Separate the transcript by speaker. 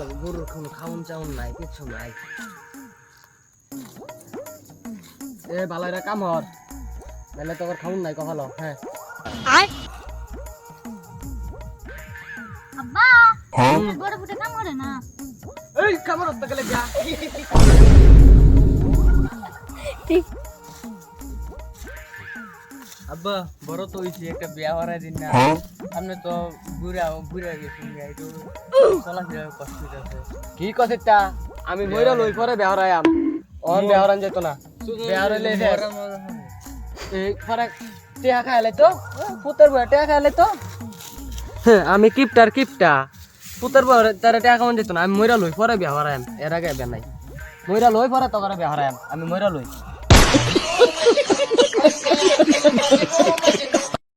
Speaker 1: লাগে গরুর কোনো খাউন চাউন নাই কিছু নাই। এ বালাইরা কাম হর নাহলে তোর খাউন নাই কপাল হ্যাঁ।
Speaker 2: আব্বা বড় ফুটে কাম করে না।
Speaker 1: এই কামড় গেলে যা
Speaker 3: আব্বা বড় তো হইছে একটা বিয়া হওয়ার দিন না। সামনে তো বুড়া বুড়া গেছি একটু চলাফেরা কষ্ট হইতেছে।
Speaker 1: কি কথা তা আমি মইরা লই পরে বেহরায়াম ওর বেহরান যেত না। বেহরাইলে এই পরে টেহা খাইলে তো? পুতের বয় টেহা খাইলে তো? হ্যাঁ, আমি কিপটার কিপটা। পুতের বয় তারা টেহা খাওয়ান যেত না আমি মইরা লই পরে বেহরায়াম এর আগে বে নাই। মইরা লই পরে তো করে বেহরায়াম আমি মইরা লই।